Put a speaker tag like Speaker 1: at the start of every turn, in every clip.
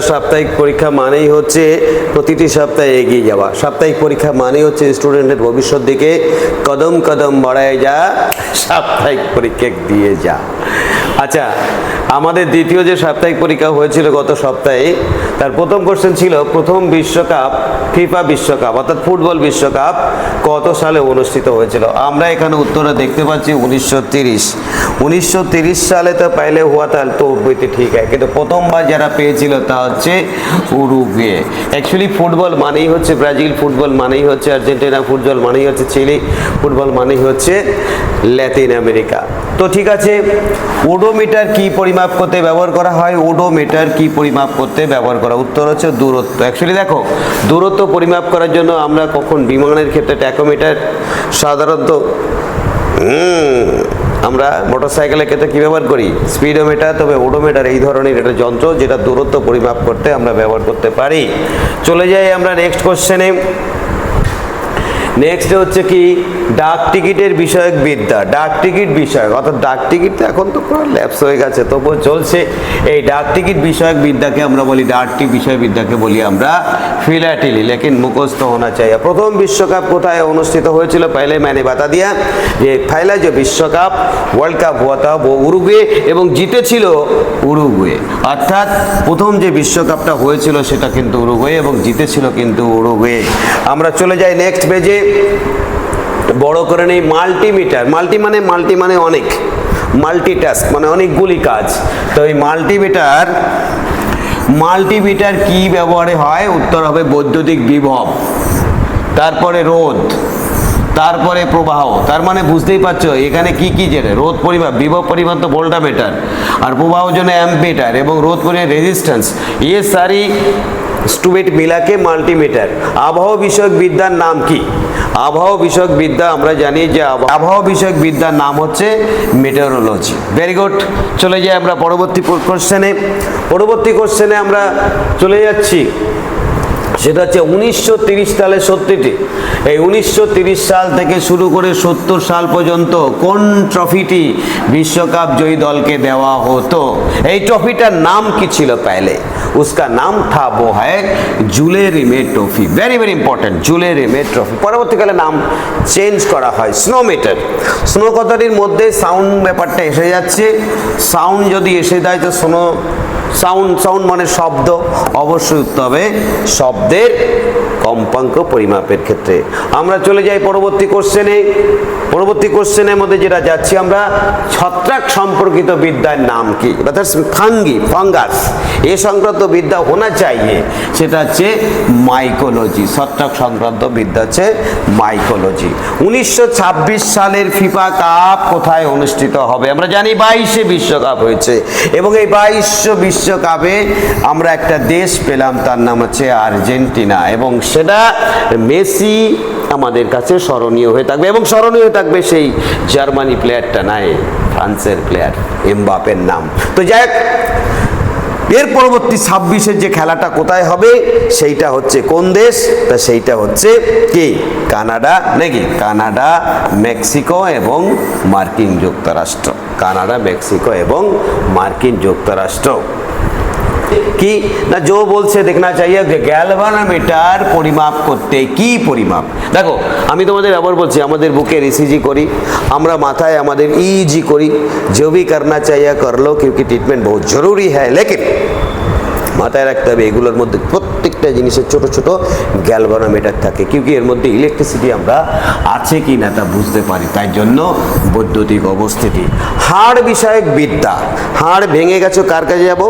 Speaker 1: সাপ্তাহিক পরীক্ষা মানেই হচ্ছে প্রতিটি সপ্তাহে এগিয়ে যাওয়া। সাপ্তাহিক পরীক্ষা মানেই হচ্ছে স্টুডেন্টের ভবিষ্যৎ দিকে কদম কদম বাড়ায় যা, সাপ্তাহিক পরীক্ষা দিয়ে যা। আচ্ছা আমাদের দ্বিতীয় যে সাপ্তাহিক পরীক্ষা হয়েছিল গত সপ্তাহে, তার প্রথম কোশ্চেন ছিল, প্রথম বিশ্বকাপ, ফিফা বিশ্বকাপ, অর্থাৎ ফুটবল বিশ্বকাপ কত সালে অনুষ্ঠিত হয়েছিল? আমরা এখানে উত্তরে দেখতে পাচ্ছি উনিশশো তিরিশ। উনিশশো তিরিশ সালে তো পাইলে হওয়া তাহলে তো বইতে ঠিক আছে, কিন্তু প্রথমবার যারা পেয়েছিল তা হচ্ছে উরুগুয়ে। অ্যাকচুয়ালি ফুটবল মানেই হচ্ছে ব্রাজিল, ফুটবল মানেই হচ্ছে আর্জেন্টিনা, ফুটবল মানেই হচ্ছে চিলি, ফুটবল মানেই হচ্ছে ল্যাতিন আমেরিকা। তো ঠিক আছে ওডোমিটার কি পরিমাপ করতে ব্যবহার করা হয়? ওডোমিটার কি পরিমাপ করতে ব্যবহার করা? উত্তর হচ্ছে দূরত্ব। অ্যাকচুয়ালি দেখো, দূরত্ব পরিমাপ করার জন্য আমরা কখন বিমানের ক্ষেত্রে ট্যাকোমিটার, সাধারণত আমরা মোটরসাইকেলের ক্ষেত্রে কী ব্যবহার করি? স্পিডোমিটার, তবে ওডোমিটার এই ধরনের একটা যন্ত্র যেটা দূরত্ব পরিমাপ করতে আমরা ব্যবহার করতে পারি। চলে যাই আমরা নেক্সট কোশ্চেনে নেক্সট হচ্ছে কি, ডাক টিকিটের বিষয়ক বিদ্যা। ডাক টিকিট বিষয়ক, অর্থাৎ ডাক টিকিট তো এখন তো পুরো ল্যাপস হয়ে গেছে, তবুও চলছে। এই ডাক টিকিট বিষয়ক বিদ্যাকে আমরা বলি ডাকটি বিষয় বিদ্যাকে বলি আমরা ফিলাটিলি লেকিন মুখস্থ হোনা চাই। প্রথম বিশ্বকাপ কোথায় অনুষ্ঠিত হয়েছিল পহলে ম্যানে বাতা দিয়া, যে ফাইলা যে বিশ্বকাপ ওয়ার্ল্ড কাপ হওয়া তা উরুগুয়ে এবং জিতেছিল উরুগুয়ে। অর্থাৎ প্রথম যে বিশ্বকাপটা হয়েছিল সেটা কিন্তু উরুগুয়ে এবং জিতেছিল কিন্তু উরুগুয়ে। আমরা চলে যাই নেক্সট পেজে বড় করে নেই মাল্টিমিটার মাল্টি মানে মাল্টি মানে অনেক। মাল্টিটাস্ক মানে অনেকগুলি কাজ। তো এই মাল্টিমিটার মাল্টিমিটার কি ব্যবহারে হয়? উত্তর হবে বৈদ্যুতিক বিভব। তারপরে রোদ তারপরে প্রবাহ। তার মানে বুঝতেই পারছ, এখানে কি কি জেনে রোদ পরিমাপ বিভব পরিমাপ তো ভোল্টামিটার। আর প্রবাহ জন্য অ্যাম্পিটার এবং রোদ পরিমাণ রেজিস্ট্যান্স ইয়ে সারি স্টুডেন্ট মিলাকে মাল্টিমিটার। আবহাওয়া বিষয়ক বিদ্যার নাম কি? আবহাওয়া বিষয়ক বিদ্যা আমরা জানি যে আব- আবহাওয়া বিষয়ক বিদ্যার নাম হচ্ছে মেটেরোলজি ভেরি গুড চলে যাই আমরা পরবর্তী কোশ্চেনে পরবর্তী কোশ্চেনে আমরা চলে যাচ্ছি। সেটা হচ্ছে উনিশশো সালে সত্যিটি। এই উনিশশো সাল থেকে শুরু করে সত্তর সাল পর্যন্ত কোন ট্রফিটি বিশ্বকাপ জয়ী দলকে দেওয়া হতো? এই ট্রফিটার নাম কি ছিল পেলে উসকা নাম থা বো হ্যায় Jules Rimet trophy. Very very important Jules Rimet trophy. পরবর্তীকালে নাম চেঞ্জ করা হয় স্নোমেটার স্নো কথাটির মধ্যে সাউন্ড ব্যাপারটা এসে যাচ্ছে। সাউন্ড যদি এসে দেয় তো স্নো সাউন্ড সাউন্ড মানে শব্দ। অবশ্যই উত্তর হবে শব্দের কম্পাঙ্ক পরিমাপের ক্ষেত্রে। আমরা চলে যাই পরবর্তী কোশ্চেনে পরবর্তী কোশ্চেনের মধ্যে যেটা যাচ্ছি আমরা, ছত্রাক সম্পর্কিত বিদ্যার নাম কি? Fungi, fungus. এ সংক্রান্ত বিদ্যা হোনা চাইয়ে, সেটা হচ্ছে মাইকোলজি ছত্রাক সংক্রান্ত বিদ্যা হচ্ছে মাইকোলজি উনিশশো ছাব্বিশ সালের ফিফা কাপ কোথায় অনুষ্ঠিত হবে? আমরা জানি বাইশে বিশ্বকাপ হয়েছে। এবং এই বাইশশো বিশ্বকাপে আমরা একটা দেশ পেলাম, তার নাম হচ্ছে আর্জেন্টিনা। এবং সেটা মেসি আমাদের কাছে স্মরণীয় হয়ে থাকবে এবং স্মরণীয় থাকবে সেই জার্মানি প্লেয়ারটা নাই, ফ্রান্সের প্লেয়ার, এমবাপের নাম। তো যাই এর পরবর্তী ছাব্বিশের যে খেলাটা কোথায় হবে, সেইটা হচ্ছে কোন দেশ? তা সেইটা হচ্ছে কি? কানাডা। নাকি? কানাডা, মেক্সিকো এবং মার্কিন যুক্তরাষ্ট্র। কানাডা, মেক্সিকো এবং মার্কিন যুক্তরাষ্ট্র। কি না জো বলছে দেখনা চাইয়ে যে গ্যালভানোমিটার পরিমাপ করতে কি পরিমাপ দেখো আমি তোমাদের আবার বলছি আমাদের বুকের ইসিজি করি আমরা মাথায় আমাদের ইজি করি जो भी करना चाहिए कर लो क्योंकि ट्रीटमेंट बहुत जरूरी है लेकिन মাথায় রাখতে হবে এগুলোর মধ্যে প্রত্যেকটা জিনিসের ছোট ছোট গ্যালভানোমিটার থাকে। কিউকি এর মধ্যে ইলেকট্রিসিটি আমরা আছে কি না তা বুঝতে পারি? তাই জন্য বৈদ্যুতিক অবস্থিতি। হাড় বিষয়ক বিদ্যা। হাড় ভেঙে গেছে, কার কাছে যাব?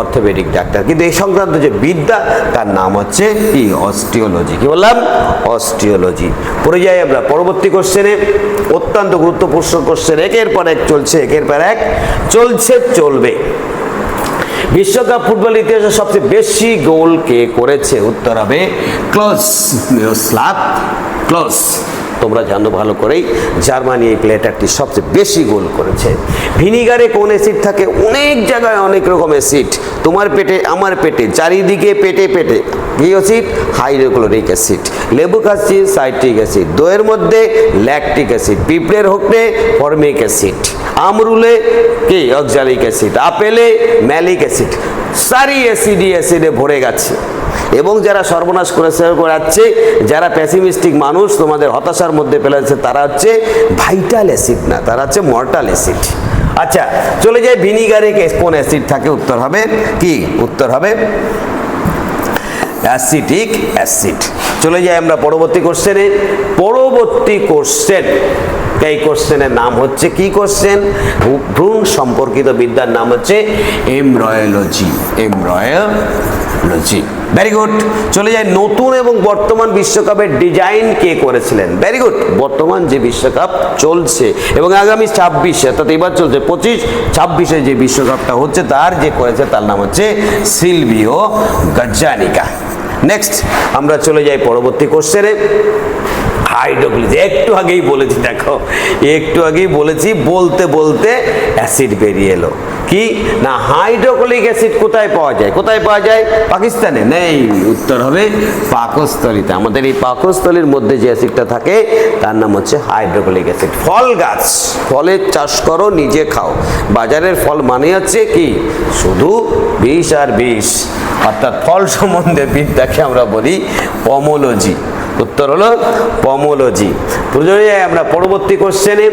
Speaker 1: অর্থোপেডিক ডাক্তার কিন্তু এই সংক্রান্ত যে বিদ্যা, তার নাম হচ্ছে কি? অস্টিওলজি কি বললাম? অস্টিওলজি পড়ে যাই আমরা পরবর্তী কোশ্চেনে অত্যন্ত গুরুত্বপূর্ণ কোশ্চেন একের পর এক চলছে, একের পর এক চলছে, চলবে। বিশ্বকাপ ফুটবল ইতিহাসে সবচেয়ে বেশি গোল কে করেছে? উত্তর হবে ক্লোজ মিরোস্লাভ ক্লোজ তোমরা জানো ভালো করেই, জার্মানি এই প্লেয়ারটি সবচেয়ে বেশি গোল করেছে। ভিনিগারে কোন অ্যাসিড থাকে? অনেক জায়গায় অনেক রকম অ্যাসিড। তোমার পেটে, আমার পেটে, চারিদিকে পেটে পেটে। কি অ্যাসিড? হাইড্রোক্লোরিক অ্যাসিড লেবু খাচ্ছি সাইট্রিক অ্যাসিড, দইয়ের মধ্যে ল্যাকটিক অ্যাসিড, পিঁপড়ের হোকলে ফর্মিক অ্যাসিড। আমরুলে কি? অক্সালিক অ্যাসিড, আপেলে ম্যালিক অ্যাসিড, সারি অ্যাসিডি অ্যাসিডে ভরে গেছে। এবং যারা সর্বনাশ করেছে করাচ্ছে, যারা প্যাসিমিস্টিক মানুষ, তোমাদের হতাশার মধ্যে ফেলেছে তারা হচ্ছে ভাইটাল অ্যাসিড না, তারা হচ্ছে মর্টাল অ্যাসিড আচ্ছা চলে যায় ভিনিগারে কোন অ্যাসিড থাকে? উত্তর হবে কি? উত্তর হবে অ্যাসিটিক অ্যাসিড। চলে যাই আমরা পরবর্তী কোশ্চেনে পরবর্তী কোশ্চেন এই কোশ্চেনের নাম হচ্ছে কি কোশ্চেন? ভ্রূণ সম্পর্কিত বিদ্যার নাম হচ্ছে এমব্রয়োলজি। এমব্রয়োলজি। ভেরি গুড চলে যায় নতুন এবং বর্তমান বিশ্বকাপের ডিজাইন কে করেছিলেন? ভেরি গুড বর্তমান যে বিশ্বকাপ চলছে এবং আগামী ছাব্বিশে, অর্থাৎ এবার চলছে পঁচিশ, ছাব্বিশে যে বিশ্বকাপটা হচ্ছে তার যে করেছে তার নাম হচ্ছে সিলভিও গাজ্জানিকা। নেক্সট আমরা চলে যাই পরবর্তী কোশ্চেনে। হাইড্রোক্লিজ একটু আগেই বলেছি, দেখো, একটু আগেই বলেছি, বলতে বলতে অ্যাসিড বেরিয়ে এলো। কি? না হাইড্রোক্লিক অ্যাসিড কোথায় পাওয়া যায়? কোথায় পাওয়া যায়? পাকিস্তানে। নেই, উত্তর হবে পাকস্থলিতে। আমাদের এই পাকস্থলীর মধ্যে যে অ্যাসিডটা থাকে, তার নাম হচ্ছে হাইড্রোক্লিক অ্যাসিড ফল গাছ, ফলের চাষ করো, নিজে খাও। বাজারের ফল মানে হচ্ছে কি? শুধু বিষ আর বিষ। অর্থাৎ ফল সম্বন্ধে বিদ্যাকে আমরা বলি পমোলজি উত্তর হলো পমোলজি প্রয়োজনে আমরা পরবর্তী কোশ্চেনে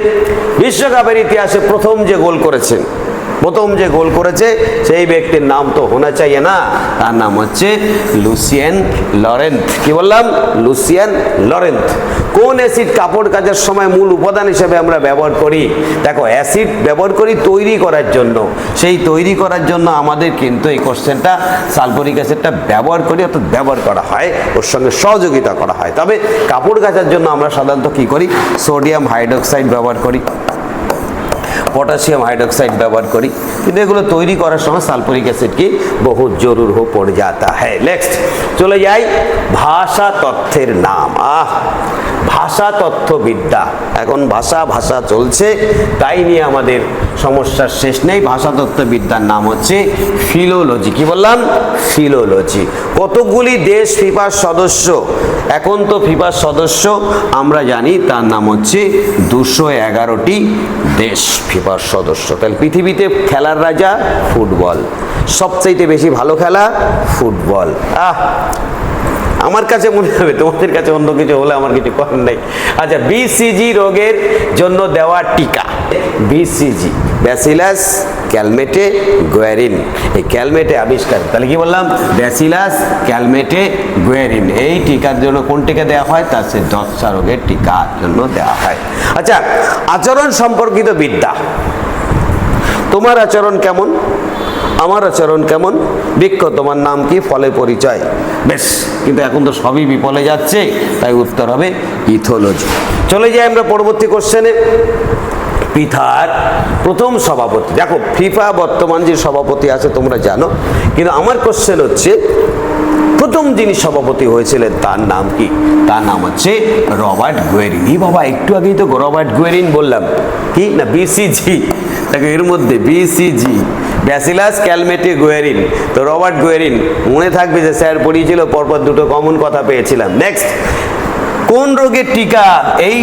Speaker 1: বিশ্বকাপের ইতিহাসে প্রথম যে গোল করেছেন প্রথম যে গোল করেছে, সেই ব্যক্তির নাম তো হোনা চাইয়ে না। তার নাম হচ্ছে লুসিয়ান লরেন্থ। কি বললাম? লুসিয়ান লরেন্থ। কোন অ্যাসিড কাপড় কাচার সময় মূল উপাদান হিসেবে আমরা ব্যবহার করি? দেখো, অ্যাসিড ব্যবহার করি তৈরি করার জন্য। সেই তৈরি করার জন্য আমাদের কিন্তু এই কোশ্চেনটা সালফরিক অ্যাসিডটা ব্যবহার করি, অর্থাৎ ব্যবহার করা হয়, ওর সঙ্গে সহযোগিতা করা হয়। তবে কাপড় কাচার জন্য আমরা সাধারণত কি করি? সোডিয়াম হাইড্রোক্সাইড ব্যবহার করি। পটাশিয়াম হাইড্রোক্সাইড ব্যবহার করি। কিন্তু এগুলো তৈরি করার সময় সালফরিক অ্যাসিড কি? বহু জরুর হো পড়ে যাতা হ্যাঁ নেক্সট চলে যাই ভাষা তথ্যের নাম। আহ, ভাষা তথ্যবিদ্যা। এখন ভাষা ভাষা চলছে, তাই নিয়ে আমাদের সমস্যার শেষ নেই। ভাষা তত্ত্ববিদ্যার নাম হচ্ছে ফিলোলজি কি বললাম? ফিলোলজি কতগুলি দেশ ফিফার সদস্য এখন তো ফিফার সদস্য, আমরা জানি তার নাম হচ্ছে দুশো এগারোটি দেশ ফিফার সদস্য। তাহলে পৃথিবীতে খেলার রাজা ফুটবল। সবচাইতে বেশি ভালো খেলা ফুটবল। আহ, আমার কাছে মনে হবে, তোমাদের কাছে অন্য কিছু হলে আমার কিছু করার নেই। আচ্ছা বিসিজি রোগের জন্য দেওয়া টিকা। BCG bacillus Calmette Guerin. এই ক্যালমেটে আবিষ্কার। তাহলে কি বললাম? Bacillus Calmette Guerin. এই টিকার জন্য কোন টিকা দেওয়া হয়? তার সে দশা রোগের টিকার জন্য দেওয়া হয়। আচ্ছা আচরণ সম্পর্কিত বিদ্যা। তোমার আচরণ কেমন? আমার আচরণ কেমন? বৃক্ষ, তোমার নাম কি? ফলে পরিচয়। বেশ, কিন্তু এখন তো সবই বিপলে যাচ্ছে, তাই উত্তর হবে ইথোলজি। চলে যাই আমরা পরবর্তী কোশ্চেনে পিথার প্রথম সভাপতি। দেখো, ফিফা বর্তমান যে সভাপতি আছে, তোমরা জানো। কিন্তু আমার কোশ্চেন হচ্ছে, প্রথম যিনি সভাপতি হয়েছিলেন, তার নাম কি? তার নাম হচ্ছে রবার্ট গুয়েরিন। এই বাবা, একটু আগেই তো রবার্ট গুয়েরিন বললাম। কি? না বিসিজি দেখো, এর মধ্যে বিসিজি ব্যাসিলাস ক্যালমেটে গোয়েরিন তো রবার্ট গোয়েরিন, মনে থাকবে যে স্যার পড়িয়েছিল, পরপর দুটো কমন কথা পেয়েছিলাম। নেক্সট কোন রোগের টিকা এই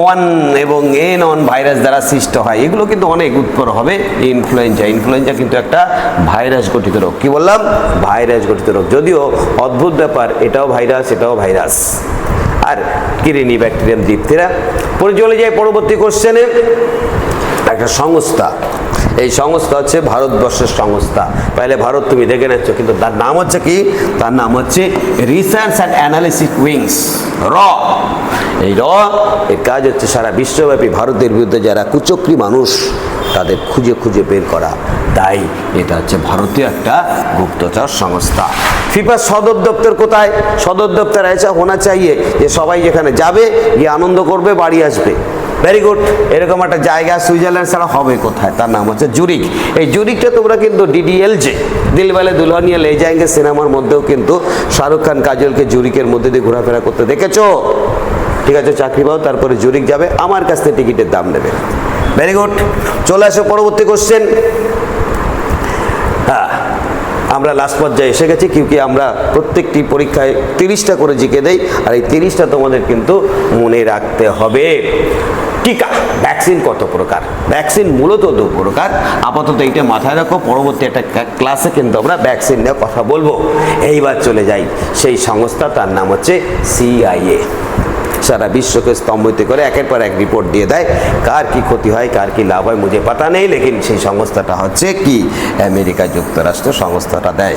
Speaker 1: ওয়ান এবং এন অন ভাইরাস দ্বারা সৃষ্ট হয়। এগুলো কিন্তু অনেক উৎপর হবে। ইনফ্লুয়েঞ্জা ইনফ্লুয়েঞ্জা কিন্তু একটা ভাইরাস গঠিত রোগ। কি বললাম? ভাইরাস গঠিত রোগ। যদিও অদ্ভুত ব্যাপার, এটাও ভাইরাস এটাও ভাইরাস আর কিরিনি ব্যাকটেরিয়াম দীপ্তিরা পরে চলে যায় পরবর্তী কোশ্চেনে একটা সংস্থা এই সংস্থা হচ্ছে ভারতবর্ষের সংস্থা। তাহলে ভারত তুমি দেখে নিচ্ছ, কিন্তু তার নাম হচ্ছে কি? তার নাম হচ্ছে রিসার্চ অ্যান্ড অ্যানালিসিস উইংস র। এই র এর কাজ হচ্ছে সারা বিশ্বব্যাপী ভারতের বিরুদ্ধে যারা কুচক্রি মানুষ, তাদের খুঁজে খুঁজে বের করা। তাই এটা হচ্ছে ভারতীয় একটা গুপ্তচর সংস্থা। ফিফার সদর দপ্তর কোথায়? সদর দপ্তর এসে হোনা চাইয়ে যে সবাই যেখানে যাবে, গিয়ে আনন্দ করবে, বাড়ি আসবে। ভেরি গুড এরকম একটা জায়গা সুইজারল্যান্ড ছাড়া হবে কোথায়? তার নাম হচ্ছে জুরিক এই জুরিকটা তোমরা কিন্তু ডিডিএল যে দিলবালে দুলহনিয়া লে যায়গে সিনেমার মধ্যেও কিন্তু শাহরুখ খান, কাজলকে জুরিকের মধ্যে দিয়ে ঘোরাফেরা করতে দেখেছ? ঠিক আছে, চাকরি পাও, তারপরে জুরিক যাবে। আমার কাছ থেকে টিকিটের দাম নেবে। ভেরি গুড চলে আসো পরবর্তী কোশ্চেন আমরা লাস্ট পর্যায়ে এসে গেছি কি আমরা প্রত্যেকটি পরীক্ষায় তিরিশটা করে জিকে দেই, আর এই তিরিশটা তোমাদের কিন্তু মনে রাখতে হবে। টিকা ভ্যাকসিন কত প্রকার? ভ্যাকসিন মূলত দু প্রকার। আপাতত এইটা মাথায় রাখো, পরবর্তী একটা ক্লাসে কিন্তু আমরা ভ্যাকসিন নিয়ে কথা বলব। এইবার চলে যাই সেই সংস্থা, তার নাম হচ্ছে সিআইএ সারা বিশ্বকে স্তম্ভিত করে একের পর এক রিপোর্ট দিয়ে দেয়, কার কি ক্ষতি হয়, কার কি লাভ হয় মুঝে পাতা নেই, লেকিন সেই সংস্থাটা হচ্ছে কি? আমেরিকা যুক্তরাষ্ট্র সংস্থাটা দেয়।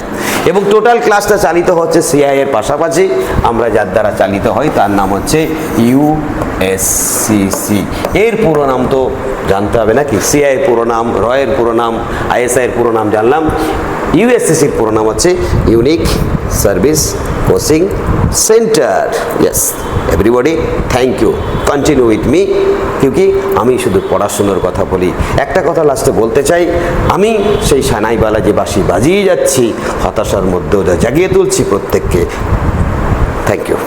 Speaker 1: এবং টোটাল ক্লাসটা চালিত হচ্ছে সিআই এর পাশাপাশি। আমরা যার দ্বারা চালিত হয় তার নাম হচ্ছে ইউএসসিসি এর পুরো নাম তো জানতে হবে নাকি? সিআই এর পুরো নাম রয়ের পুরো নাম আইএসআই এর পুরো নাম জানলাম। ইউএসসিসির পুরো নাম হচ্ছে unique service coaching centre yes everybody thank you continue with me কিউকি আমি শুধু পড়াশুনোর কথা বলি। একটা কথা লাস্টে বলতে চাই, আমি সেই সানাইবালা যে বাসি বাজিয়ে যাচ্ছি, হতাশার মধ্যে জাগিয়ে তুলছি প্রত্যেককে। Thank you